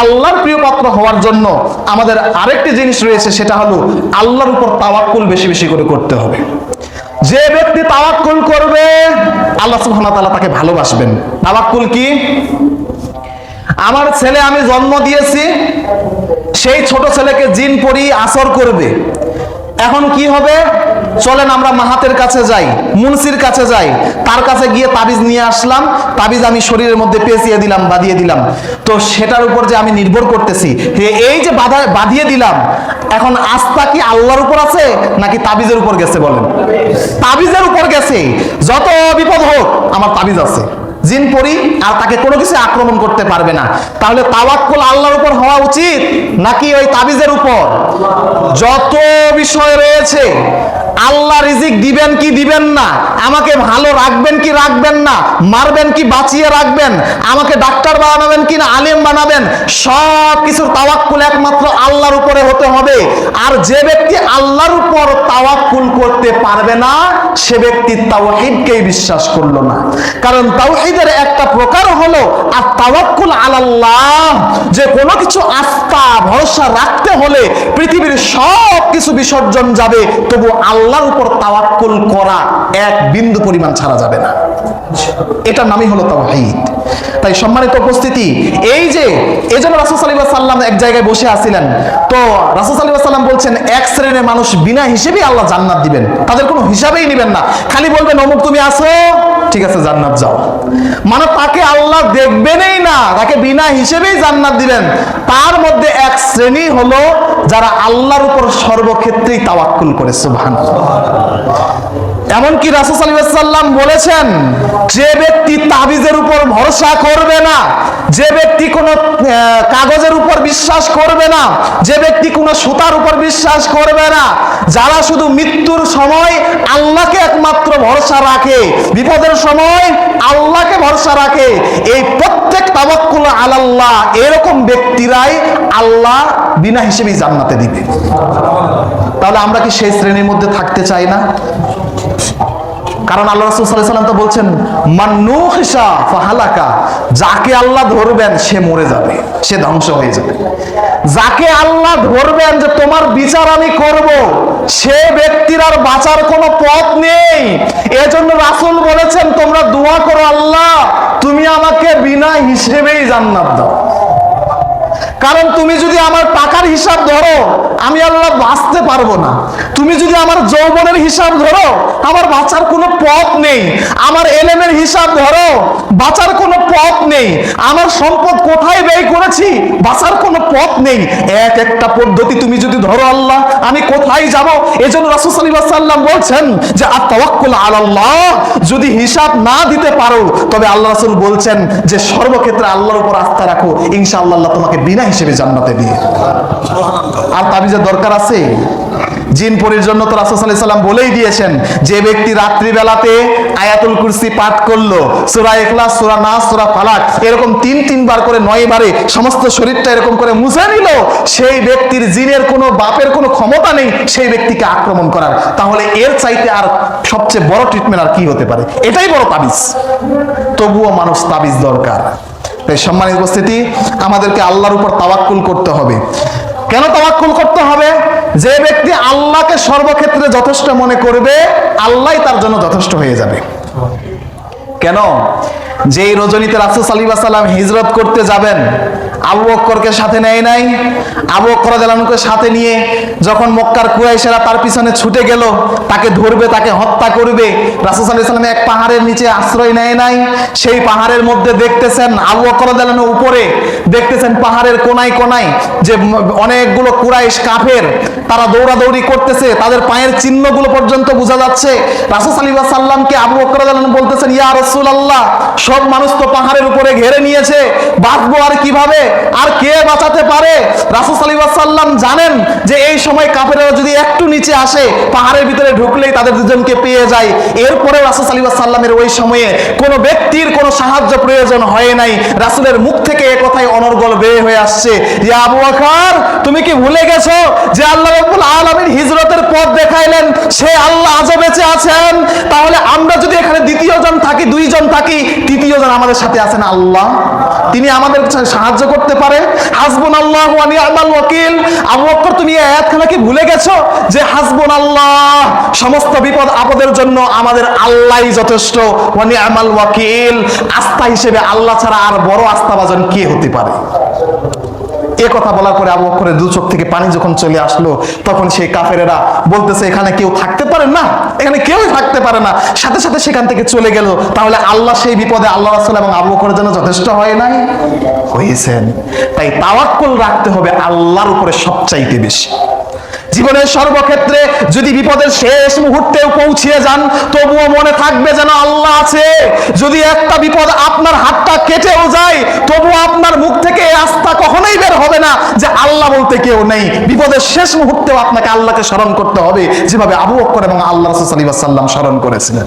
আল্লাহর প্রিয় পাত্র হওয়ার জন্য আমাদের আরেকটি জিনিস রয়েছে, সেটা হলো আল্লাহর উপর তাওয়াক্কুল বেশি বেশি করে করতে হবে। যে ব্যক্তি তাওয়াক্কুল করবে, আল্লাহ সুবহানাহু ওয়া তাআলা তাকে ভালোবাসবেন। তাওয়াক্কুল কি? আমার ছেলে আমি জন্ম দিয়েছি, সেই ছোট ছেলেকে জিন পরি আসর করবে। এখন কি হবে? চলেন আমরা মাহাতের কাছে যাই, মুন্সির কাছে যাই। তার কাছে গিয়ে তাবিজ নিয়ে আসলাম। তাবিজ আমি শরীরের মধ্যে পেঁচিয়ে দিলাম, বাঁধিয়ে দিলাম। তো সেটার উপর যে আমি নির্ভর করতেছি এই যে বাধা, বাঁধিয়ে দিলাম, এখন আস্থা কি আল্লাহর উপর আছে, নাকি তাবিজের উপর গেছে বলেন? তাবিজের উপর গেছে। যত বিপদ হোক, আমার তাবিজ আছে। জিন পরি আর তাকে কোনো কিছু আক্রমণ করতে পারবে না। তাহলে তাওয়াক্কুল আল্লাহর উপর হওয়া উচিত নাকি ওই তাবিজের উপর? যত বিষয় রয়েছে আল্লাহ রিজিক দিবেন কি দিবেন না? আমাকে ভালো রাখবেন কি রাখবেন না? মারবেন কি বাঁচিয়ে রাখবেন? আমাকে ডাক্তার বানাবেন কি না? আলেম বানাবেন? সব কিছুর তাওয়াক্কুল একমাত্র আল্লাহর উপরে হতে হবে। আর যে ব্যক্তি আল্লাহর উপর তাওয়াক্কুল করতে পারবে না, সে ব্যক্তি তাওহীদকেই বিশ্বাস করল না। কারণ তাওহীদের একটা প্রকার হলো আর তাওয়াক্কুল আলাল্লাহ। যে কোনো কিছু আস্থা, ভরসা রাখতে হলে পৃথিবীর সব কিছু বিসর্জন যাবে। তবু আল্লাহর উপর তাওয়াক্কুল করা এক বিন্দু পরিমাণ ছাড়া যাবে না। এটার নামই হলো তাওহীদ। তাই সম্মানিত উপস্থিতি, এই যে এই জন্য রাসুল সাল্লাহ সাল্লাম এক জায়গায় বসে আছিলেন, তো রাসুল সাল্লাহ সাল্লাম বলছেন, এক শ্রেণির মানুষ বিনা হিসেবে আল্লাহ জান্নাত দিবেন। তাদের কোনো হিসাবেই নেবেন না। খালি বলবেন, অমুক তুমি আসো ঠিক আছে, জান্নাত যাও। মানে তাকে আল্লাহ দেখবেনই না, তাকে বিনা হিসেবেই জান্নাত দিলেন। তার মধ্যে এক শ্রেণি হলো যারা আল্লাহর উপর সর্বক্ষেত্রেই তাওয়াক্কুল করেছে সুবহানাল্লাহ। এমনকি রাসূল সাল্লাল্লাহু আলাইহি সাল্লাম বলেছেন, যে ব্যক্তি তাবিজের উপর ভরসা করবে না, যে ব্যক্তি কোনো কাগজের উপর বিশ্বাস করবে না, যে ব্যক্তি কোনো সুতার উপর বিশ্বাস করবে না, যারা শুধু মৃত্যুর সময় আল্লাহকে একমাত্র ভরসা রাখে, বিপদের সময় আল্লাহকে ভরসা রাখে, এই প্রত্যেক তাওয়াক্কুল আলাল্লাহ এরকম ব্যক্তিরাই আল্লাহ বিনা হিসেবেই জান্নাতে দিবে। তাহলে আমরা কি সেই শ্রেণির মধ্যে থাকতে চাই না? কারণ আল্লাহ রাসূল আলাইহি সাল্লাম তো বলছেন মান্নুখিসা ফাহালাকা যাকে আল্লাহ ধরবেন, সে মরে যাবে, সে ধ্বংস হয়ে যাবে। যাকে আল্লাহ ধরবেন যে তোমার বিচার আমি করব, সে ব্যক্তির আর বাঁচার কোনো পথ নেই। এজন্য রাসূল বলেছেন, তোমরা দোয়া করো আল্লাহ, তুমি আমাকে বিনা হিসেবেই জান্নাত দাও। কারণ তুমি যদি আমার টাকার হিসাব ধরো, আমি আল্লাহ বাঁচতে পারব না। তুমি যদি আমার যৌবনের হিসাব ধরো, আমার বাঁচার কোনো পথ নেই। আমার এলেমের হিসাব ধরো বাঁচার কোনো পথ নেই। আমার সম্পদ কোথায় ব্যয় করেছি? বাঁচার কোনো পথ নেই। এক একটা পদ্ধতি তুমি যদি ধরো আল্লাহ, আমি কোথায় যাব? এজন্য রাসূল সাল্লাম বলছেন যে, আত-তাওয়াক্কুল আলাল্লাহ, যদি হিসাব না দিতে পারো, তবে আল্লাহ রাসূল বলছেন যে, সর্বক্ষেত্রে আল্লাহর উপর আস্থা রাখো, ইনশাআল্লাহ আল্লাহ তোমাকে বিনা হিসেবে জান্নাতে দিয়ে আর তাবিজের দরকার আছে? জিন পরির জন্য তো রাসূল সাল্লাম বলেই দিয়েছেন, যে ব্যক্তি রাত্রিবেলাতে আয়াতুল কুরসি পাঠ করল, সূরা ইখলাস, সূরা নাস, সূরা ফালাক, এরকম তিন, তিনবার করে নয় বারে সমস্ত শরীরটা এরকম করে মুছে নিল, সেই ব্যক্তির জিনের কোনো বাপের কোনো ক্ষমতা নেই, সেই ব্যক্তিকে আক্রমণ করার। তাহলে এর চাইতে আর সবচেয়ে বড় ট্রিটমেন্ট আর কি হতে পারে? এটাই বড় তাবিজ। তবুও মানুষ তাবিজ দরকার। তাই সম্মানিত উপস্থিতি, আমাদেরকে আল্লাহর উপর তাওয়াক্কুল করতে হবে। কেন তাওয়াক্কুল করতে হবে? যে ব্যক্তি আল্লাহকে সর্বক্ষেত্রে যথেষ্ট মনে করবে আল্লাহ তার জন্য যথেষ্ট হয়ে যাবে। কেন? যেই রজনীতে রাসুল সাল্লাম হিজরত করতে যাবেন আবু অক্করকে সাথে নেয় নাই। আবু বক্কর রাদিয়াল্লাহুকে সাথে নিয়ে যখন মক্কার কুরাইশেরা তার পিছনে ছুটে গেল, তাকে ধরবে, তাকে হত্যা করবে, রাসূল আলাইহি এক পাহাড়ের নিচে আশ্রয় নেয় নাই। সেই পাহাড়ের মধ্যে দেখতেছেন আবু বক্কর রাদিয়াল্লাহু উপরে দেখতেছেন পাহাড়ের কোনায় কোনায় যে অনেকগুলো কুরাইশ কাফের, তারা দৌড়াদৌড়ি করতেছে, তাদের পায়ের চিহ্নগুলো পর্যন্ত বোঝা যাচ্ছে। রাসূল আলাইহি সাল্লামকে আবু বকর রাদিয়াল্লাহু বলতেছেন, ইয়া রাসূলুল্লাহ, সব মানুষ তো পাহাড়ের উপরে ঘেরে নিয়েছে, বাঁচবো আর কীভাবে? আর কে বাঁচাতে পারে? রাসূল সাল্লাল্লাহু আলাইহি সাল্লাম জানেন যে এই সময় কাফেররা যদি একটু নিচে আসে, পাহাড়ের ভিতরে ঢুকলেই তাদের দুজনকে পেয়ে যায়। এরপরে রাসূল সাল্লাল্লাহু আলাইহি সাল্লামের ওই সময়ে কোনো ব্যক্তির কোনো সাহায্য প্রয়োজন হয় নাই। রাসূলের মুখ থেকে এ কথাই অনর্গল বের হয়ে আসছে। ইয়া আবু বকর, তুমি কি ভুলে গেছো যে আল্লাহ রাব্বুল আলামিন হিজরতের পথ দেখাইলেন? সে আল্লাহ আজও বেঁচে আছেন। তাহলে আমরা যদি এখানে দ্বিতীয় জন থাকি, দুইজন থাকি তৃতীয় জন আমাদের সাথে আছেন আল্লাহ? তিনি আমাদের সাহায্য করতে পারে? হাসবুন আল্লাহ ওয়াকিল। আবু বকর, তুমি এই কি ভুলে গেছো? যে হাসবুন আল্লাহ সমস্ত বিপদ আপদের জন্য আমাদের আল্লাহই যথেষ্ট ওয়ানি আমাল ওয়াকিল। আস্থা হিসেবে আল্লাহ ছাড়া আর বড় আস্থাভাজন কে হতে পারে? এ কথা বলার পরে আবু বকরের দু চোখ থেকে পানি যখন চলে আসলো, তখন সেই কাফেরেরা বলতেছে, এখানে কেউ থাকতে পারে না? এখানে কেউ থাকতে পারে না। সাথে সাথে সেখান থেকে চলে গেল। তাহলে আল্লাহ সেই বিপদে আল্লাহ রাসূল এবং আবু বকরের জন্য যথেষ্ট হয় নাই? হয়েছেন। তাই তাওয়াক্কুল রাখতে হবে আল্লাহর উপরে সবচাইতে বেশি। জীবনের সর্বক্ষেত্রে যদি বিপদের শেষ মুহূর্তেও পৌঁছিয়ে যান, তবুও মনে থাকবে যেন আল্লাহ আছে। যদি একটা বিপদ আপনার হাতটা কেটেও যায়, তবুও আপনার মুখ থেকে এই আস্থা কখনোই বের হবে না যে আল্লাহ বলতে কেউ নেই। বিপদের শেষ মুহূর্তেও আপনাকে আল্লাহকে স্মরণ করতে হবে। যেভাবে আবু অক্কর এবং আল্লাহ রসুল সাল্লাম স্মরণ করেছিলেন।